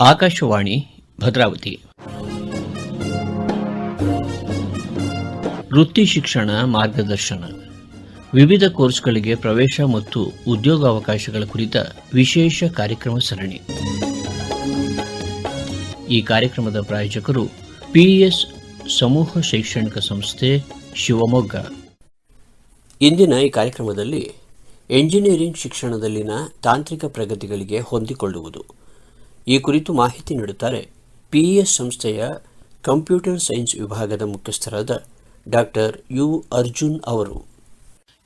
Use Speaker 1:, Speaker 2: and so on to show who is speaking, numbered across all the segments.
Speaker 1: ಆಕಾಶವಾಣಿ, ಭದ್ರಾವತಿ. ವೃತ್ತಿ ಶಿಕ್ಷಣ ಮಾರ್ಗದರ್ಶನ. ವಿವಿಧ ಕೋರ್ಸ್ಗಳಿಗೆ ಪ್ರವೇಶ ಮತ್ತು ಉದ್ಯೋಗಾವಕಾಶಗಳ ಕುರಿತ ವಿಶೇಷ ಕಾರ್ಯಕ್ರಮ ಸರಣಿ. ಈ ಕಾರ್ಯಕ್ರಮದ ಪ್ರಾಯೋಜಕರು ಪಿಇಎಸ್ ಸಮೂಹ ಶೈಕ್ಷಣಿಕ ಸಂಸ್ಥೆ ಶಿವಮೊಗ್ಗ. ಇಂದಿನ ಈ ಕಾರ್ಯಕ್ರಮದಲ್ಲಿ ಎಂಜಿನಿಯರಿಂಗ್ ಶಿಕ್ಷಣದಲ್ಲಿನ ತಾಂತ್ರಿಕ ಪ್ರಗತಿಗಳಿಗೆ ಹೊಂದಿಕೊಳ್ಳುವುದು. ಈ ಕುರಿತು ಮಾಹಿತಿ ನೀಡುತ್ತಾರೆ ಪಿಇಎಸ್ ಸಂಸ್ಥೆಯ ಕಂಪ್ಯೂಟರ್ ಸೈನ್ಸ್ ವಿಭಾಗದ ಮುಖ್ಯಸ್ಥರಾದ ಡಾಕ್ಟರ್ ಯು ಅರ್ಜುನ್ ಅವರು.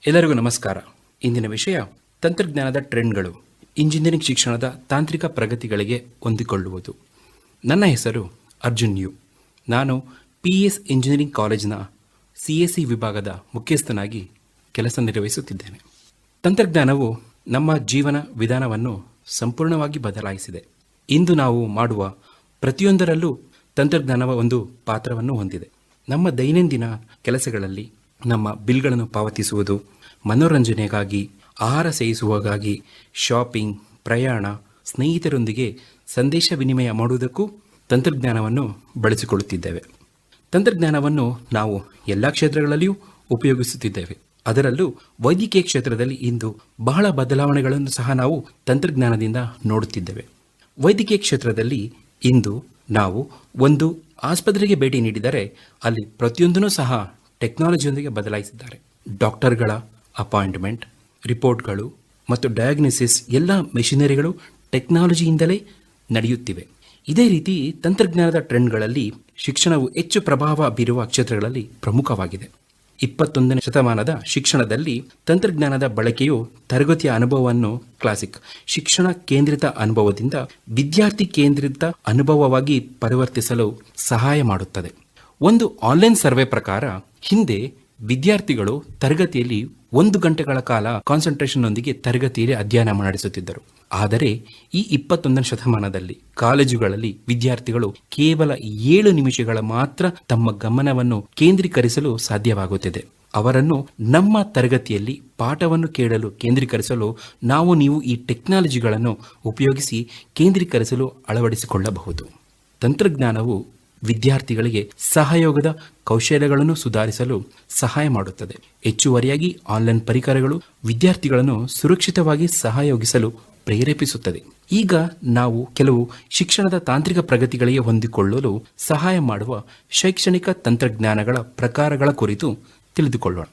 Speaker 2: ಎಲ್ಲರಿಗೂ ನಮಸ್ಕಾರ. ಇಂದಿನ ವಿಷಯ ತಂತ್ರಜ್ಞಾನದ ಟ್ರೆಂಡ್ಗಳು, ಇಂಜಿನಿಯರಿಂಗ್ ಶಿಕ್ಷಣದ ತಾಂತ್ರಿಕ ಪ್ರಗತಿಗಳಿಗೆ ಹೊಂದಿಕೊಳ್ಳುವುದು. ನನ್ನ ಹೆಸರು ಅರ್ಜುನ್ ಯು. ನಾನು ಪಿ ಎಸ್ ಇಂಜಿನಿಯರಿಂಗ್ ಕಾಲೇಜಿನ ಸಿ ಎಸ್ ಸಿ ವಿಭಾಗದ ಮುಖ್ಯಸ್ಥನಾಗಿ ಕೆಲಸ ನಿರ್ವಹಿಸುತ್ತಿದ್ದೇನೆ. ತಂತ್ರಜ್ಞಾನವು ನಮ್ಮ ಜೀವನ ವಿಧಾನವನ್ನು ಸಂಪೂರ್ಣವಾಗಿ ಬದಲಾಯಿಸಿದೆ. ಇಂದು ನಾವು ಮಾಡುವ ಪ್ರತಿಯೊಂದರಲ್ಲೂ ತಂತ್ರಜ್ಞಾನವ ಒಂದು ಪಾತ್ರವನ್ನು ಹೊಂದಿದೆ. ನಮ್ಮ ದೈನಂದಿನ ಕೆಲಸಗಳಲ್ಲಿ ನಮ್ಮ ಬಿಲ್ಗಳನ್ನು ಪಾವತಿಸುವುದು, ಮನೋರಂಜನೆಗಾಗಿ, ಆಹಾರ ಸೇವಿಸುವಾಗಾಗಿ ಶಾಪಿಂಗ್, ಪ್ರಯಾಣ, ಸ್ನೇಹಿತರೊಂದಿಗೆ ಸಂದೇಶ ವಿನಿಮಯ ಮಾಡುವುದಕ್ಕೂ ತಂತ್ರಜ್ಞಾನವನ್ನು ಬಳಸಿಕೊಳ್ಳುತ್ತಿದ್ದೇವೆ. ತಂತ್ರಜ್ಞಾನವನ್ನು ನಾವು ಎಲ್ಲ ಕ್ಷೇತ್ರಗಳಲ್ಲಿಯೂ ಉಪಯೋಗಿಸುತ್ತಿದ್ದೇವೆ. ಅದರಲ್ಲೂ ವೈದ್ಯಕೀಯ ಕ್ಷೇತ್ರದಲ್ಲಿ ಇಂದು ಬಹಳ ಬದಲಾವಣೆಗಳನ್ನು ಸಹ ನಾವು ತಂತ್ರಜ್ಞಾನದಿಂದ ನೋಡುತ್ತಿದ್ದೇವೆ. ವೈದ್ಯಕೀಯ ಕ್ಷೇತ್ರದಲ್ಲಿ ಇಂದು ನಾವು ಒಂದು ಆಸ್ಪತ್ರೆಗೆ ಭೇಟಿ ನೀಡಿದರೆ ಅಲ್ಲಿ ಪ್ರತಿಯೊಂದನ್ನು ಸಹ ಟೆಕ್ನಾಲಜಿಯೊಂದಿಗೆ ಬದಲಾಯಿಸಿದ್ದಾರೆ. ಡಾಕ್ಟರ್ಗಳ ಅಪಾಯಿಂಟ್ಮೆಂಟ್, ರಿಪೋರ್ಟ್ಗಳು ಮತ್ತು ಡಯಾಗ್ನೋಸಿಸ್ ಎಲ್ಲ ಮೆಷಿನರಿಗಳು ಟೆಕ್ನಾಲಜಿಯಿಂದಲೇ ನಡೆಯುತ್ತಿವೆ. ಇದೇ ರೀತಿ ತಂತ್ರಜ್ಞಾನದ ಟ್ರೆಂಡ್ಗಳಲ್ಲಿ ಶಿಕ್ಷಣವು ಹೆಚ್ಚು ಪ್ರಭಾವ ಬೀರುವ ಕ್ಷೇತ್ರಗಳಲ್ಲಿ ಪ್ರಮುಖವಾಗಿದೆ. ಇಪ್ಪತ್ತೊಂದನೇ ಶತಮಾನದ ಶಿಕ್ಷಣದಲ್ಲಿ ತಂತ್ರಜ್ಞಾನದ ಬಳಕೆಯು ತರಗತಿಯ ಅನುಭವವನ್ನು ಕ್ಲಾಸಿಕ್ ಶಿಕ್ಷಣ ಕೇಂದ್ರಿತ ಅನುಭವದಿಂದ ವಿದ್ಯಾರ್ಥಿ ಕೇಂದ್ರಿತ ಅನುಭವವಾಗಿ ಪರಿವರ್ತಿಸಲು ಸಹಾಯ ಮಾಡುತ್ತದೆ. ಒಂದು ಆನ್ಲೈನ್ ಸರ್ವೆ ಪ್ರಕಾರ ಹಿಂದೆ ವಿದ್ಯಾರ್ಥಿಗಳು ತರಗತಿಯಲ್ಲಿ ಒಂದು ಗಂಟೆಗಳ ಕಾಲ ಕಾನ್ಸಂಟ್ರೇಷನ್ನೊಂದಿಗೆ ತರಗತಿಯಲ್ಲಿ ಅಧ್ಯಯನ ನಡೆಸುತ್ತಿದ್ದರು ಆದರೆ ಈ ಇಪ್ಪತ್ತೊಂದನೇ ಶತಮಾನದಲ್ಲಿ ಕಾಲೇಜುಗಳಲ್ಲಿ ವಿದ್ಯಾರ್ಥಿಗಳು ಕೇವಲ ಏಳು ನಿಮಿಷಗಳ ಮಾತ್ರ ತಮ್ಮ ಗಮನವನ್ನು ಕೇಂದ್ರೀಕರಿಸಲು ಸಾಧ್ಯವಾಗುತ್ತಿದೆ. ಅವರನ್ನು ನಮ್ಮ ತರಗತಿಯಲ್ಲಿ ಪಾಠವನ್ನು ಕೇಳಲು ಕೇಂದ್ರೀಕರಿಸಲು ನಾವು ನೀವು ಈ ಟೆಕ್ನಾಲಜಿಗಳನ್ನು ಉಪಯೋಗಿಸಿ ಕೇಂದ್ರೀಕರಿಸಲು ಅಳವಡಿಸಿಕೊಳ್ಳಬಹುದು. ತಂತ್ರಜ್ಞಾನವು ವಿದ್ಯಾರ್ಥಿಗಳಿಗೆ ಸಹಯೋಗದ ಕೌಶಲ್ಯಗಳನ್ನು ಸುಧಾರಿಸಲು ಸಹಾಯ ಮಾಡುತ್ತದೆ. ಹೆಚ್ಚುವರಿಯಾಗಿ ಆನ್ಲೈನ್ ಪರಿಕರಗಳು ವಿದ್ಯಾರ್ಥಿಗಳನ್ನು ಸುರಕ್ಷಿತವಾಗಿ ಸಹಯೋಗಿಸಲು ಪ್ರೇರೇಪಿಸುತ್ತದೆ. ಈಗ ನಾವು ಕೆಲವು ಶಿಕ್ಷಣದ ತಾಂತ್ರಿಕ ಪ್ರಗತಿಗಳಿಗೆ ಹೊಂದಿಕೊಳ್ಳಲು ಸಹಾಯ ಮಾಡುವ ಶೈಕ್ಷಣಿಕ ತಂತ್ರಜ್ಞಾನಗಳ ಪ್ರಕಾರಗಳ ಕುರಿತು ತಿಳಿದುಕೊಳ್ಳೋಣ.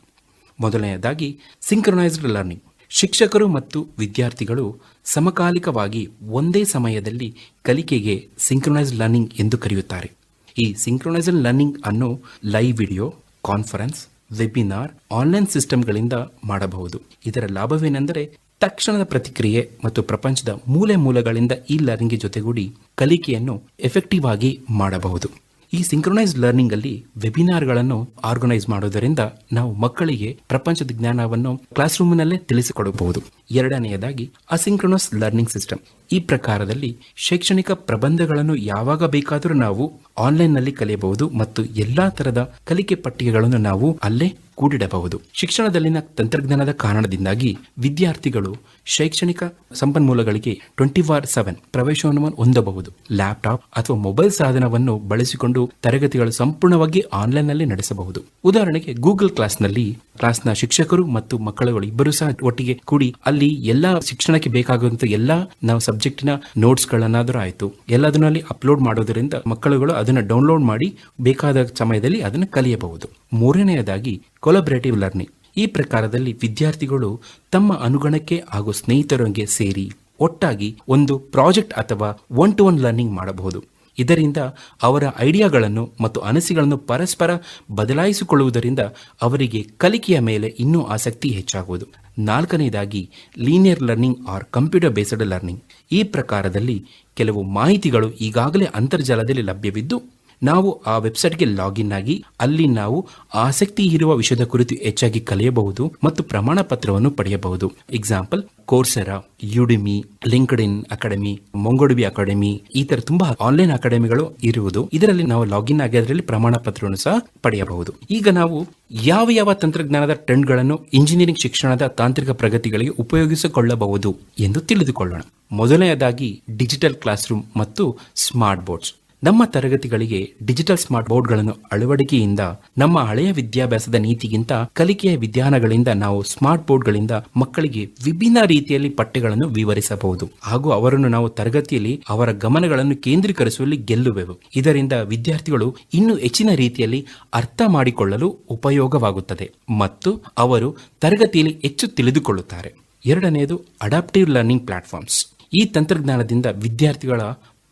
Speaker 2: ಮೊದಲನೆಯದಾಗಿ ಸಿಂಕ್ರೊನೈಸ್ಡ್ ಲರ್ನಿಂಗ್ ಶಿಕ್ಷಕರು ಮತ್ತು ವಿದ್ಯಾರ್ಥಿಗಳು ಸಮಕಾಲಿಕವಾಗಿ ಒಂದೇ ಸಮಯದಲ್ಲಿ ಕಲಿಕೆಗೆ ಸಿಂಕ್ರೊನೈಸ್ಡ್ ಲರ್ನಿಂಗ್ ಎಂದು ಕರೆಯುತ್ತಾರೆ. ಈ ಸಿಂಕ್ರೊನೈಸ್ಡ್ ಲರ್ನಿಂಗ್ ಅನ್ನು live video conference webinar online ಸಿಸ್ಟಮ್ಗಳಿಂದ ಮಾಡಬಹುದು. ಇದರ ಲಾಭವೇನೆಂದರೆ ತಕ್ಷಣದ ಪ್ರತಿಕ್ರಿಯೆ ಮತ್ತು ಪ್ರಪಂಚದ ಮೂಲೆ ಮೂಲಗಳಿಂದ ಈ ಲರ್ನಿಂಗ್ ಜೊತೆಗೂಡಿ ಕಲಿಕೆಯನ್ನು ಎಫೆಕ್ಟಿವ್ ಆಗಿ ಮಾಡಬಹುದು. ಈ ಸಿಂಕ್ರೊನೈಸ್ ಲರ್ನಿಂಗ್ ಅಲ್ಲಿ ವೆಬಿನಾರ್ಗಳನ್ನು ಆರ್ಗನೈಸ್ ಮಾಡುವುದರಿಂದ ನಾವು ಮಕ್ಕಳಿಗೆ ಪ್ರಪಂಚದ ಜ್ಞಾನವನ್ನು ಕ್ಲಾಸ್ ರೂಮಿನಲ್ಲೇ ತಿಳಿಸಿಕೊಡಬಹುದು. ಎರಡನೆಯದಾಗಿ ಅಸಿಂಕ್ರೊನಸ್ ಲರ್ನಿಂಗ್ ಸಿಸ್ಟಮ್ ಈ ಪ್ರಕಾರದಲ್ಲಿ ಶೈಕ್ಷಣಿಕ ಪ್ರಬಂಧಗಳನ್ನು ಯಾವಾಗ ಬೇಕಾದರೂ ನಾವು ಆನ್ಲೈನ್ನಲ್ಲಿ ಕಲಿಯಬಹುದು ಮತ್ತು ಎಲ್ಲಾ ತರದ ಕಲಿಕೆ ಪಟ್ಟಿಗೆಗಳನ್ನು ನಾವು ಅಲ್ಲೇ ಕೂಡಿಡಬಹುದು. ಶಿಕ್ಷಣದಲ್ಲಿನ ತಂತ್ರಜ್ಞಾನದ ಕಾರಣದಿಂದಾಗಿ ವಿದ್ಯಾರ್ಥಿಗಳು ಶೈಕ್ಷಣಿಕ ಸಂಪನ್ಮೂಲಗಳಿಗೆ ಟ್ವೆಂಟಿ ಫಾರ್ ಸೆವೆನ್ ಪ್ರವೇಶವನ್ನು ಹೊಂದಬಹುದು. ಲ್ಯಾಪ್ಟಾಪ್ ಅಥವಾ ಮೊಬೈಲ್ ಸಾಧನವನ್ನು ಬಳಸಿಕೊಂಡು ತರಗತಿಗಳು ಸಂಪೂರ್ಣವಾಗಿ ಆನ್ಲೈನ್ನಲ್ಲಿ ನಡೆಸಬಹುದು. ಉದಾಹರಣೆಗೆ ಗೂಗಲ್ ಕ್ಲಾಸ್ನಲ್ಲಿ ಕ್ಲಾಸ್ನ ಶಿಕ್ಷಕರು ಮತ್ತು ಮಕ್ಕಳುಗಳು ಇಬ್ಬರು ಸಹ ಒಟ್ಟಿಗೆ ಕೂಡಿ ಅಲ್ಲಿ ಎಲ್ಲಾ ಶಿಕ್ಷಣಕ್ಕೆ ಬೇಕಾಗುವಂತ ಎಲ್ಲ ನಾವು ಸಬ್ಜೆಕ್ಟಿನ ನೋಟ್ಸ್ ಗಳನ್ನಾದ್ರೂ ಆಯ್ತು. ಎಲ್ಲದನ್ನಲ್ಲಿ ಅಪ್ಲೋಡ್ ಮಾಡೋದರಿಂದ ಮಕ್ಕಳುಗಳು ಅದನ್ನ ಡೌನ್ಲೋಡ್ ಮಾಡಿ ಬೇಕಾದ ಸಮಯದಲ್ಲಿ ಅದನ್ನು ಕಲಿಯಬಹುದು. ಮೂರನೆಯದಾಗಿ ಕೊಲಬರೇಟಿವ್ ಲರ್ನಿಂಗ್ ಈ ಪ್ರಕಾರದಲ್ಲಿ ವಿದ್ಯಾರ್ಥಿಗಳು ತಮ್ಮ ಅನುಗಣಕ್ಕೆ ಹಾಗೂ ಸ್ನೇಹಿತರೊಂದಿಗೆ ಸೇರಿ ಒಟ್ಟಾಗಿ ಒಂದು ಪ್ರಾಜೆಕ್ಟ್ ಅಥವಾ ಒನ್ ಟು ಒನ್ ಲರ್ನಿಂಗ್ ಮಾಡಬಹುದು. ಇದರಿಂದ ಅವರ ಐಡಿಯಾಗಳನ್ನು ಮತ್ತು ಅನಸಿಗಳನ್ನು ಪರಸ್ಪರ ಬದಲಾಯಿಸಿಕೊಳ್ಳುವುದರಿಂದ ಅವರಿಗೆ ಕಲಿಕೆಯ ಮೇಲೆ ಇನ್ನೂ ಆಸಕ್ತಿ ಹೆಚ್ಚಾಗುವುದು. ನಾಲ್ಕನೆಯದಾಗಿ linear learning or computer based learning ಈ ಪ್ರಕಾರದಲ್ಲಿ ಕೆಲವು ಮಾಹಿತಿಗಳು ಈಗಾಗಲೇ ಅಂತರ್ಜಾಲದಲ್ಲಿ ಲಭ್ಯವಿದ್ದು ನಾವು ಆ ವೆಬ್ಸೈಟ್ಗೆ ಲಾಗಿನ್ ಆಗಿ ಅಲ್ಲಿ ನಾವು ಆಸಕ್ತಿ ಇರುವ ವಿಷಯದ ಕುರಿತು ಹೆಚ್ಚಾಗಿ ಕಲಿಯಬಹುದು ಮತ್ತು ಪ್ರಮಾಣ ಪತ್ರವನ್ನು ಪಡೆಯಬಹುದು. Example Coursera Udemy LinkedIn academy MongoDB academy ಈ ತರ ತುಂಬಾ ಆನ್ಲೈನ್ ಅಕಾಡೆಮಿಗಳು ಇರುವುದು. ಇದರಲ್ಲಿ ನಾವು ಲಾಗಿನ್ ಆಗಿ ಅದರಲ್ಲಿ ಪ್ರಮಾಣ ಪತ್ರವನ್ನು ಸಹ ಪಡೆಯಬಹುದು. ಈಗ ನಾವು ಯಾವ ಯಾವ ತಂತ್ರಜ್ಞಾನದ ಟ್ರೆಂಡ್ಗಳನ್ನು ಇಂಜಿನಿಯರಿಂಗ್ ಶಿಕ್ಷಣದ ತಾಂತ್ರಿಕ ಪ್ರಗತಿಗಳಿಗೆ ಉಪಯೋಗಿಸಿಕೊಳ್ಳಬಹುದು ಎಂದು ತಿಳಿದುಕೊಳ್ಳೋಣ. ಮೊದಲನೆಯದಾಗಿ ಡಿಜಿಟಲ್ ಕ್ಲಾಸ್ ರೂಮ್ ಮತ್ತು ಸ್ಮಾರ್ಟ್ ಬೋರ್ಡ್ಸ್ ನಮ್ಮ ತರಗತಿಗಳಿಗೆ ಡಿಜಿಟಲ್ ಸ್ಮಾರ್ಟ್ ಬೋರ್ಡ್ಗಳನ್ನು ಅಳವಡಿಕೆಯಿಂದ ನಮ್ಮ ಹಳೆಯ ವಿದ್ಯಾಭ್ಯಾಸದ ನೀತಿಗಿಂತ ಕಲಿಕೆಯ ವಿಧಾನಗಳಿಂದ ನಾವು ಸ್ಮಾರ್ಟ್ ಬೋರ್ಡ್ಗಳಿಂದ ಮಕ್ಕಳಿಗೆ ವಿಭಿನ್ನ ರೀತಿಯಲ್ಲಿ ಪಠ್ಯಗಳನ್ನು ವಿವರಿಸಬಹುದು. ಹಾಗೂ ಅವರನ್ನು ನಾವು ತರಗತಿಯಲ್ಲಿ ಅವರ ಗಮನಗಳನ್ನು ಕೇಂದ್ರೀಕರಿಸುವಲ್ಲಿ ಗೆಲ್ಲುವೆವು. ಇದರಿಂದ ವಿದ್ಯಾರ್ಥಿಗಳು ಇನ್ನೂ ಹೆಚ್ಚಿನ ರೀತಿಯಲ್ಲಿ ಅರ್ಥ ಮಾಡಿಕೊಳ್ಳಲು ಉಪಯೋಗವಾಗುತ್ತದೆ. ಮತ್ತು ಅವರು ತರಗತಿಯಲ್ಲಿ ಹೆಚ್ಚು ತಿಳಿದುಕೊಳ್ಳುತ್ತಾರೆ. ಎರಡನೆಯದು ಅಡಾಪ್ಟಿವ್ ಲರ್ನಿಂಗ್ ಪ್ಲಾಟ್ಫಾರ್ಮ್ಸ್ ಈ ತಂತ್ರಜ್ಞಾನದಿಂದ ವಿದ್ಯಾರ್ಥಿಗಳ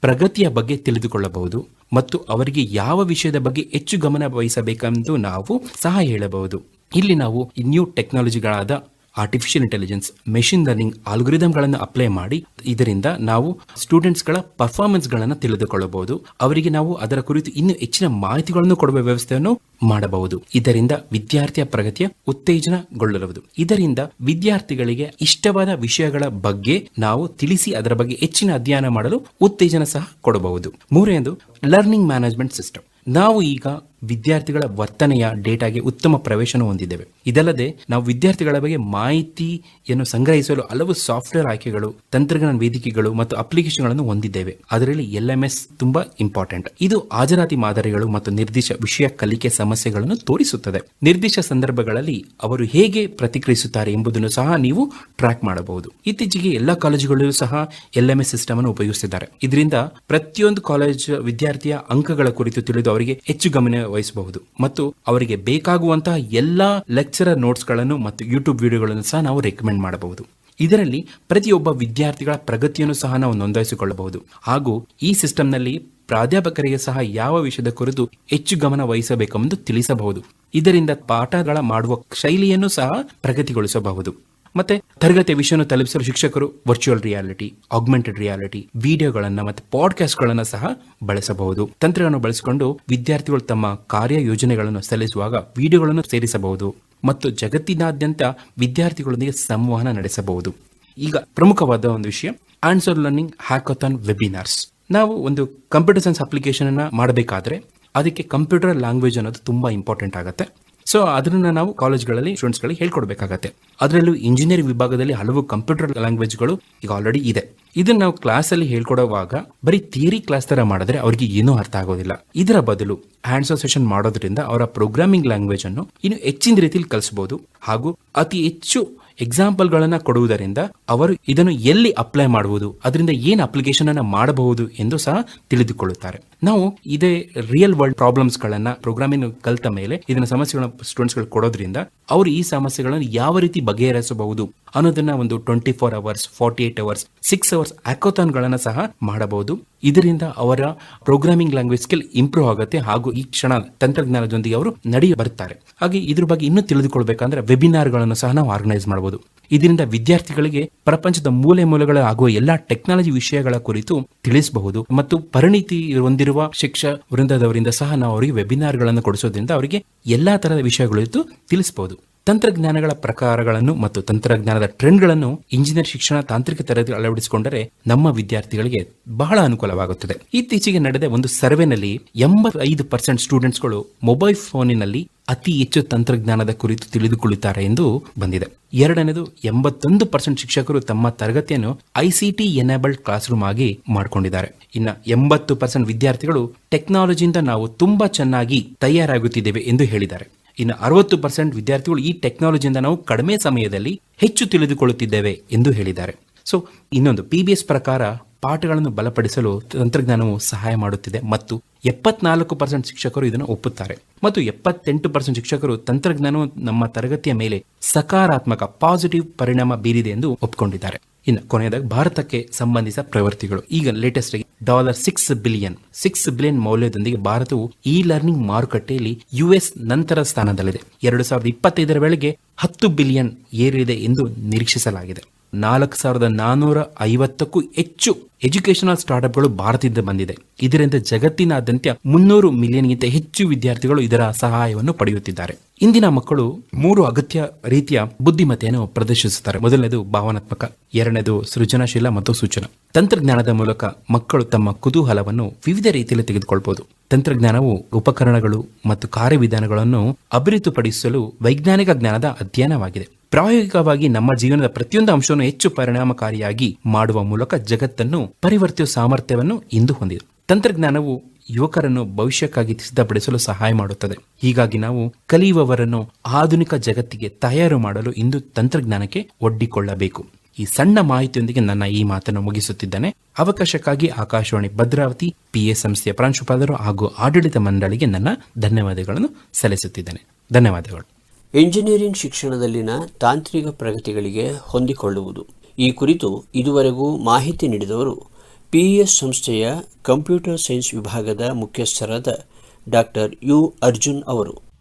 Speaker 2: ಪ್ರಗತಿಯ ಬಗ್ಗೆ ತಿಳಿದುಕೊಳ್ಳಬಹುದು ಮತ್ತು ಅವರಿಗೆ ಯಾವ ವಿಷಯದ ಬಗ್ಗೆ ಹೆಚ್ಚು ಗಮನ ವಹಿಸಬೇಕೆಂದು ನಾವು ಸಹ ಹೇಳಬಹುದು. ಇಲ್ಲಿ ನಾವು ನ್ಯೂ ಟೆಕ್ನಾಲಜಿಗಳಾದ ಆರ್ಟಿಫಿಷಿಯಲ್ ಇಂಟೆಲಿಜೆನ್ಸ್ ಮೆಷಿನ್ ಲರ್ನಿಂಗ್ ಆಲ್ಗೊರಿದಮ್ಗಳನ್ನು ಅಪ್ಲೈ ಮಾಡಿ, ಇದರಿಂದ ನಾವು ಸ್ಟೂಡೆಂಟ್ಸ್ಗಳ ಪರ್ಫಾರ್ಮೆನ್ಸ್ಗಳನ್ನು ತಿಳಿದುಕೊಳ್ಳಬಹುದು. ಅವರಿಗೆ ನಾವು ಅದರ ಕುರಿತು ಇನ್ನೂ ಹೆಚ್ಚಿನ ಮಾಹಿತಿಗಳನ್ನು ಕೊಡುವ ವ್ಯವಸ್ಥೆಯನ್ನು ಮಾಡಬಹುದು. ಇದರಿಂದ ವಿದ್ಯಾರ್ಥಿಯ ಪ್ರಗತಿಯ ಉತ್ತೇಜನಗೊಳ್ಳಬಹುದು. ಇದರಿಂದ ವಿದ್ಯಾರ್ಥಿಗಳಿಗೆ ಇಷ್ಟವಾದ ವಿಷಯಗಳ ಬಗ್ಗೆ ನಾವು ತಿಳಿಸಿ ಅದರ ಬಗ್ಗೆ ಹೆಚ್ಚಿನ ಅಧ್ಯಯನ ಮಾಡಲು ಉತ್ತೇಜನ ಸಹ ಕೊಡಬಹುದು. ಮೂರನೆಯದು ಲರ್ನಿಂಗ್ ಮ್ಯಾನೇಜ್ಮೆಂಟ್ ಸಿಸ್ಟಮ್ ನಾವು ಈಗ ವಿದ್ಯಾರ್ಥಿಗಳ ವರ್ತನೆಯ ಡೇಟಾಗೆ ಉತ್ತಮ ಪ್ರವೇಶನ ಹೊಂದಿದ್ದೇವೆ. ಇದಲ್ಲದೆ, ನಾವು ವಿದ್ಯಾರ್ಥಿಗಳ ಬಗ್ಗೆ ಮಾಹಿತಿಯನ್ನು ಸಂಗ್ರಹಿಸಲು ಹಲವು ಸಾಫ್ಟ್ವೇರ್ ಆಯ್ಕೆಗಳು, ತಂತ್ರಜ್ಞಾನ ವೇದಿಕೆಗಳು ಮತ್ತು ಅಪ್ಲಿಕೇಶನ್ಗಳನ್ನು ಹೊಂದಿದ್ದೇವೆ. ಅದರಲ್ಲಿ ಎಲ್ ಎಂ ಎಸ್ ತುಂಬಾ ಇಂಪಾರ್ಟೆಂಟ್. ಇದು ಹಾಜರಾತಿ ಮಾದರಿಗಳು ಮತ್ತು ನಿರ್ದಿಷ್ಟ ವಿಷಯ ಕಲಿಕೆ ಸಮಸ್ಯೆಗಳನ್ನು ತೋರಿಸುತ್ತದೆ. ನಿರ್ದಿಷ್ಟ ಸಂದರ್ಭಗಳಲ್ಲಿ ಅವರು ಹೇಗೆ ಪ್ರತಿಕ್ರಿಯಿಸುತ್ತಾರೆ ಎಂಬುದನ್ನು ಸಹ ನೀವು ಟ್ರ್ಯಾಕ್ ಮಾಡಬಹುದು. ಇತ್ತೀಚೆಗೆ ಎಲ್ಲ ಕಾಲೇಜುಗಳಲ್ಲೂ ಸಹ ಎಲ್ ಎಂ ಎಸ್ ಸಿಸ್ಟಮ್ ಅನ್ನು ಉಪಯೋಗಿಸುತ್ತಿದ್ದಾರೆ ಇದರಿಂದ ಪ್ರತಿಯೊಂದು ಕಾಲೇಜ್ ವಿದ್ಯಾರ್ಥಿಯ ಅಂಕಗಳ ಕುರಿತು ತಿಳಿದು ಅವರಿಗೆ ಹೆಚ್ಚು ಗಮನ ವಹಿಸಬಹುದು ಮತ್ತು ಅವರಿಗೆ ಬೇಕಾಗುವಂತಹ ಎಲ್ಲಾ ಲೆಕ್ಚರರ್ ನೋಟ್ಸ್ಗಳನ್ನು ಮತ್ತು ಯೂಟ್ಯೂಬ್ ವಿಡಿಯೋಗಳನ್ನು ಸಹ ನಾವು ರೆಕಮೆಂಡ್ ಮಾಡಬಹುದು. ಇದರಲ್ಲಿ ಪ್ರತಿಯೊಬ್ಬ ವಿದ್ಯಾರ್ಥಿಗಳ ಪ್ರಗತಿಯನ್ನು ಸಹ ನಾವು ನೋಂದಾಯಿಸಿಕೊಳ್ಳಬಹುದು. ಹಾಗೂ ಈ ಸಿಸ್ಟಂನಲ್ಲಿ ಪ್ರಾಧ್ಯಾಪಕರಿಗೆ ಸಹ ಯಾವ ವಿಷಯದ ಕುರಿತು ಹೆಚ್ಚು ಗಮನ ವಹಿಸಬೇಕೆಂದು ತಿಳಿಸಬಹುದು. ಇದರಿಂದ ಪಾಠಗಳ ಮಾಡುವ ಶೈಲಿಯನ್ನು ಸಹ ಪ್ರಗತಿಗೊಳಿಸಬಹುದು. ಮತ್ತೆ ತರಗತಿಯ ವಿಷಯವನ್ನು ತಲುಪಿಸಲು ಶಿಕ್ಷಕರು ವರ್ಚುವಲ್ ರಿಯಾಲಿಟಿ ಆಗ್ಮೆಂಟೆಡ್ ರಿಯಾಲಿಟಿ ವಿಡಿಯೋಗಳನ್ನ ಮತ್ತೆ ಪಾಡ್ಕಾಸ್ಟ್ ಗಳನ್ನ ಸಹ ಬಳಸಬಹುದು. ತಂತ್ರಗಳನ್ನು ಬಳಸಿಕೊಂಡು ವಿದ್ಯಾರ್ಥಿಗಳು ತಮ್ಮ ಕಾರ್ಯ ಯೋಜನೆಗಳನ್ನು ಸಲ್ಲಿಸುವಾಗ ವಿಡಿಯೋಗಳನ್ನು ಸೇರಿಸಬಹುದು ಮತ್ತು ಜಗತ್ತಿನಾದ್ಯಂತ ವಿದ್ಯಾರ್ಥಿಗಳೊಂದಿಗೆ ಸಂವಹನ ನಡೆಸಬಹುದು. ಈಗ ಪ್ರಮುಖವಾದ ಒಂದು ವಿಷಯ ಆನ್ಸರ್ ಲರ್ನಿಂಗ್ ಹ್ಯಾಕಥಾನ್ ವೆಬಿನಾರ್ಸ್ ನಾವು ಒಂದು ಕಂಪ್ಯೂಟರ್ ಸೈನ್ಸ್ ಅಪ್ಲಿಕೇಶನ್ ಅನ್ನ ಮಾಡಬೇಕಾದ್ರೆ ಅದಕ್ಕೆ ಕಂಪ್ಯೂಟರ್ ಲ್ಯಾಂಗ್ವೇಜ್ ಅನ್ನೋದು ತುಂಬಾ ಇಂಪಾರ್ಟೆಂಟ್ ಆಗುತ್ತೆ. ಸೊ ಅದನ್ನ ನಾವು ಕಾಲೇಜ್ಗಳಲ್ಲಿ ಸ್ಟೂಡೆಂಟ್ಸ್ಗಳಿಗೆ ಹೇಳ್ಕೊಡ್ಬೇಕಾಗತ್ತೆ. ಅದರಲ್ಲೂ ಇಂಜಿನಿಯರಿಂಗ್ ವಿಭಾಗದಲ್ಲಿ ಹಲವು ಕಂಪ್ಯೂಟರ್ ಲ್ಯಾಂಗ್ವೇಜ್ಗಳು ಈಗ ಆಲ್ರೆಡಿ ಇದೆ. ಇದನ್ನ ನಾವು ಕ್ಲಾಸ್ ಅಲ್ಲಿ ಹೇಳ್ಕೊಡುವಾಗ ಬರೀ ಥಿಯರಿ ಕ್ಲಾಸ್ ತರ ಮಾಡಿದ್ರೆ ಅವರಿಗೆ ಏನೂ ಅರ್ಥ ಆಗೋದಿಲ್ಲ. ಇದರ ಬದಲು ಹ್ಯಾಂಡ್ಸ್ ಆನ್ ಸೆಷನ್ ಮಾಡೋದ್ರಿಂದ ಅವರ ಪ್ರೋಗ್ರಾಮಿಂಗ್ ಲ್ಯಾಂಗ್ವೇಜ್ ಅನ್ನು ಇನ್ನು ಹೆಚ್ಚಿನ ರೀತಿಯಲ್ಲಿ ಕಲಿಸಬಹುದು ಹಾಗೂ ಅತಿ ಹೆಚ್ಚು ಎಕ್ಸಾಂಪಲ್ಗಳನ್ನ ಕೊಡುವುದರಿಂದ ಅವರು ಇದನ್ನು ಎಲ್ಲಿ ಅಪ್ಲೈ ಮಾಡುವುದು, ಅದರಿಂದ ಏನು ಅಪ್ಲಿಕೇಶನ್ ಅನ್ನ ಮಾಡಬಹುದು ಎಂದು ಸಹ ತಿಳಿದುಕೊಳ್ಳುತ್ತಾರೆ. ನಾವು ಇದೇ ರಿಯಲ್ ವರ್ಲ್ಡ್ ಪ್ರಾಬ್ಲಮ್ಸ್ ಗಳನ್ನ ಪ್ರೋಗ್ರಾಮಿಂಗ್ ಕಲಿತ ಮೇಲೆ ಇದನ್ನ ಸಮಸ್ಯೆಗಳನ್ನ ಸ್ಟೂಡೆಂಟ್ಸ್ಗಳು ಕೊಡೋದ್ರಿಂದ ಅವರು ಈ ಸಮಸ್ಯೆಗಳನ್ನು ಯಾವ ರೀತಿ ಬಗೆಹರಿಸಬಹುದು ಅನ್ನೋದನ್ನ ಒಂದು twenty four hours forty eight hours six hours hackathon ಗಳನ್ನ ಸಹ ಮಾಡಬಹುದು. ಇದರಿಂದ ಅವರ ಪ್ರೋಗ್ರಾಮಿಂಗ್ ಲ್ಯಾಂಗ್ವೇಜ್ ಸ್ಕಿಲ್ ಇಂಪ್ರೂವ್ ಆಗುತ್ತೆ ಹಾಗೂ ಈ ಕ್ಷಣ ತಂತ್ರಜ್ಞಾನದೊಂದಿಗೆ ಅವರು ನಡೆಯ ಬರುತ್ತಾರೆ ಹಾಗೆ ಇದ್ರ ಬಗ್ಗೆ ಇನ್ನೂ ತಿಳಿದುಕೊಳ್ಬೇಕಂದ್ರೆ ವೆಬಿನಾರ್ಗಳನ್ನು ಸಹ ನಾವು ಆರ್ಗನೈಸ್ ಮಾಡಬಹುದು ಇದರಿಂದ ವಿದ್ಯಾರ್ಥಿಗಳಿಗೆ ಪ್ರಪಂಚದ ಮೂಲೆ ಮೂಲೆಗಳ ಆಗುವ ಎಲ್ಲಾ ಟೆಕ್ನಾಲಜಿ ವಿಷಯಗಳ ಕುರಿತು ತಿಳಿಸಬಹುದು ಮತ್ತು ಪರಿಣಿತಿ ಹೊಂದಿರುವ ಶಿಕ್ಷಕ ವೃಂದದವರಿಂದ ಸಹ ನಾವು ಅವರಿಗೆ ವೆಬಿನಾರ್ಗಳನ್ನು ಕೊಡಿಸೋದ್ರಿಂದ ಅವರಿಗೆ ಎಲ್ಲಾ ತರಹದ ವಿಷಯಗಳಿತ್ತು ತಿಳಿಸಬಹುದು ತಂತ್ರಜ್ಞಾನಗಳ ಪ್ರಕಾರಗಳನ್ನು ಮತ್ತು ತಂತ್ರಜ್ಞಾನದ ಟ್ರೆಂಡ್ಗಳನ್ನು ಇಂಜಿನಿಯರ್ ಶಿಕ್ಷಣ, ತಾಂತ್ರಿಕ ತರಗತಿ ಅಳವಡಿಸಿಕೊಂಡರೆ ನಮ್ಮ ವಿದ್ಯಾರ್ಥಿಗಳಿಗೆ ಬಹಳ ಅನುಕೂಲವಾಗುತ್ತದೆ. ಇತ್ತೀಚೆಗೆ ನಡೆದ ಒಂದು ಸರ್ವೆನಲ್ಲಿ ಎಂಬತ್ತೈದು ಪರ್ಸೆಂಟ್ ಸ್ಟೂಡೆಂಟ್ಸ್ಗಳು ಮೊಬೈಲ್ ಫೋನಿನಲ್ಲಿ ಅತಿ ಹೆಚ್ಚು ತಂತ್ರಜ್ಞಾನದ ಕುರಿತು ತಿಳಿದುಕೊಳ್ಳುತ್ತಾರೆ ಎಂದು ಬಂದಿದೆ. ಎರಡನೇದು, ಎಂಬತ್ತೊಂದು ಪರ್ಸೆಂಟ್ ಶಿಕ್ಷಕರು ತಮ್ಮ ತರಗತಿಯನ್ನು ಐಸಿಟಿ ಎನೇಬಲ್ಡ್ ಕ್ಲಾಸ್ ರೂಮ್ ಆಗಿ ಮಾಡಿಕೊಂಡಿದ್ದಾರೆ. ಇನ್ನು ಎಂಬತ್ತು ಪರ್ಸೆಂಟ್ ವಿದ್ಯಾರ್ಥಿಗಳು ಟೆಕ್ನಾಲಜಿಯಿಂದ ನಾವು ತುಂಬಾ ಚೆನ್ನಾಗಿ ತಯಾರಾಗುತ್ತಿದ್ದೇವೆ ಎಂದು ಹೇಳಿದ್ದಾರೆ. ಇನ್ನು ಅರವತ್ತು ಪರ್ಸೆಂಟ್ ವಿದ್ಯಾರ್ಥಿಗಳು ಈ ಟೆಕ್ನಾಲಜಿಯಿಂದ ನಾವು ಕಡಿಮೆ ಸಮಯದಲ್ಲಿ ಹೆಚ್ಚು ತಿಳಿದುಕೊಳ್ಳುತ್ತಿದ್ದೇವೆ ಎಂದು ಹೇಳಿದ್ದಾರೆ. ಸೊ ಇನ್ನೊಂದು ಪಿ ಬಿ ಎಸ್ ಪ್ರಕಾರ ಪಾಠಗಳನ್ನು ಬಲಪಡಿಸಲು ತಂತ್ರಜ್ಞಾನವು ಸಹಾಯ ಮಾಡುತ್ತಿದೆ ಮತ್ತು ಎಪ್ಪತ್ನಾಲ್ಕು ಪರ್ಸೆಂಟ್ ಶಿಕ್ಷಕರು ಇದನ್ನು ಒಪ್ಪುತ್ತಾರೆ. ಮತ್ತು ಎಪ್ಪತ್ತೆಂಟು ಪರ್ಸೆಂಟ್ ಶಿಕ್ಷಕರು ತಂತ್ರಜ್ಞಾನವು ನಮ್ಮ ತರಗತಿಯ ಮೇಲೆ ಸಕಾರಾತ್ಮಕ ಪಾಸಿಟಿವ್ ಪರಿಣಾಮ ಬೀರಿದೆ ಎಂದು ಒಪ್ಪಿಕೊಂಡಿದ್ದಾರೆ ಇನ್ನು ಕೊನೆಯದಾಗಿ ಭಾರತಕ್ಕೆ ಸಂಬಂಧಿಸಿದ ಪ್ರವೃತ್ತಿಗಳು. ಈಗ ಲೇಟೆಸ್ಟ್ ಆಗಿ dollar six billion six billion ಮೌಲ್ಯದೊಂದಿಗೆ ಭಾರತವು ಇ ಲರ್ನಿಂಗ್ ಮಾರುಕಟ್ಟೆಯಲ್ಲಿ ಯುಎಸ್ ನಂತರ ಸ್ಥಾನದಲ್ಲಿದೆ. ಎರಡು ಸಾವಿರದ ಇಪ್ಪತ್ತೈದರ ವೇಳೆಗೆ ಹತ್ತು ಬಿಲಿಯನ್ ಏರಿದೆ ಎಂದು ನಿರೀಕ್ಷಿಸಲಾಗಿದೆ. ನಾಲ್ಕು ಸಾವಿರದ ನಾನ್ನೂರ ಐವತ್ತಕ್ಕೂ ಹೆಚ್ಚು ಎಜುಕೇಶನಲ್ ಸ್ಟಾರ್ಟ್ಅಪ್ಗಳು ಭಾರತದಿಂದ ಬಂದಿದೆ. ಇದರಿಂದ ಜಗತ್ತಿನಾದ್ಯಂತ ಮುನ್ನೂರು ಮಿಲಿಯನ್ಗಿಂತ ಹೆಚ್ಚು ವಿದ್ಯಾರ್ಥಿಗಳು ಇದರ ಸಹಾಯವನ್ನು ಪಡೆಯುತ್ತಿದ್ದಾರೆ. ಇಂದಿನ ಮಕ್ಕಳು ಮೂರು ಅಗತ್ಯ ರೀತಿಯ ಬುದ್ಧಿಮತ್ತೆಯನ್ನು ಪ್ರದರ್ಶಿಸುತ್ತಾರೆ. ಮೊದಲನೇದು ಭಾವನಾತ್ಮಕ, ಎರಡನೇದು ಸೃಜನಶೀಲ ಮತ್ತು ಸೂಚನ. ತಂತ್ರಜ್ಞಾನದ ಮೂಲಕ ಮಕ್ಕಳು ತಮ್ಮ ಕುತೂಹಲವನ್ನು ವಿವಿಧ ರೀತಿಯಲ್ಲಿ ತೆಗೆದುಕೊಳ್ಬಹುದು ತಂತ್ರಜ್ಞಾನವು ಉಪಕರಣಗಳು ಮತ್ತು ಕಾರ್ಯವಿಧಾನಗಳನ್ನು ಅಭಿವೃದ್ಧಿಪಡಿಸಲು ವೈಜ್ಞಾನಿಕ ಜ್ಞಾನದ ಅಧ್ಯಯನವಾಗಿದೆ. ಪ್ರಾಯೋಗಿಕವಾಗಿ ನಮ್ಮ ಜೀವನದ ಪ್ರತಿಯೊಂದು ಅಂಶವನ್ನು ಹೆಚ್ಚು ಪರಿಣಾಮಕಾರಿಯಾಗಿ ಮಾಡುವ ಮೂಲಕ ಜಗತ್ತನ್ನು ಪರಿವರ್ತಿಸುವ ಸಾಮರ್ಥ್ಯವನ್ನು ಇಂದು ಹೊಂದಿದೆ. ತಂತ್ರಜ್ಞಾನವು ಯುವಕರನ್ನು ಭವಿಷ್ಯಕ್ಕಾಗಿ ಸಿದ್ಧಪಡಿಸಲು ಸಹಾಯ ಮಾಡುತ್ತದೆ. ಹೀಗಾಗಿ ನಾವು ಕಲಿಯುವವರನ್ನು ಆಧುನಿಕ ಜಗತ್ತಿಗೆ ತಯಾರು ಮಾಡಲು ಇಂದು ತಂತ್ರಜ್ಞಾನಕ್ಕೆ ಒಡ್ಡಿಕೊಳ್ಳಬೇಕು. ಈ ಸಣ್ಣ ಮಾಹಿತಿಯೊಂದಿಗೆ ನನ್ನ ಈ ಮಾತನ್ನು ಮುಗಿಸುತ್ತಿದ್ದೇನೆ. ಅವಕಾಶಕ್ಕಾಗಿ ಆಕಾಶವಾಣಿ ಭದ್ರಾವತಿ, ಪಿಎ ಸಂಸ್ಥೆಯ ಪ್ರಾಂಶುಪಾಲರು ಹಾಗೂ ಆಡಳಿತ ಮಂಡಳಿಗೆ ನನ್ನ ಧನ್ಯವಾದಗಳನ್ನು ಸಲ್ಲಿಸುತ್ತಿದ್ದೇನೆ. ಧನ್ಯವಾದಗಳು.
Speaker 1: ಎಂಜಿನಿಯರಿಂಗ್ ಶಿಕ್ಷಣದಲ್ಲಿನ ತಾಂತ್ರಿಕ ಪ್ರಗತಿಗಳಿಗೆ ಹೊಂದಿಕೊಳ್ಳುವುದು. ಈ ಕುರಿತು ಇದುವರೆಗೂ ಮಾಹಿತಿ ನೀಡಿದವರು ಪಿಇಎಸ್ ಸಂಸ್ಥೆಯ ಕಂಪ್ಯೂಟರ್ ಸೈನ್ಸ್ ವಿಭಾಗದ ಮುಖ್ಯಸ್ಥರಾದ ಡಾಕ್ಟರ್ ಯು ಅರ್ಜುನ್ ಅವರು.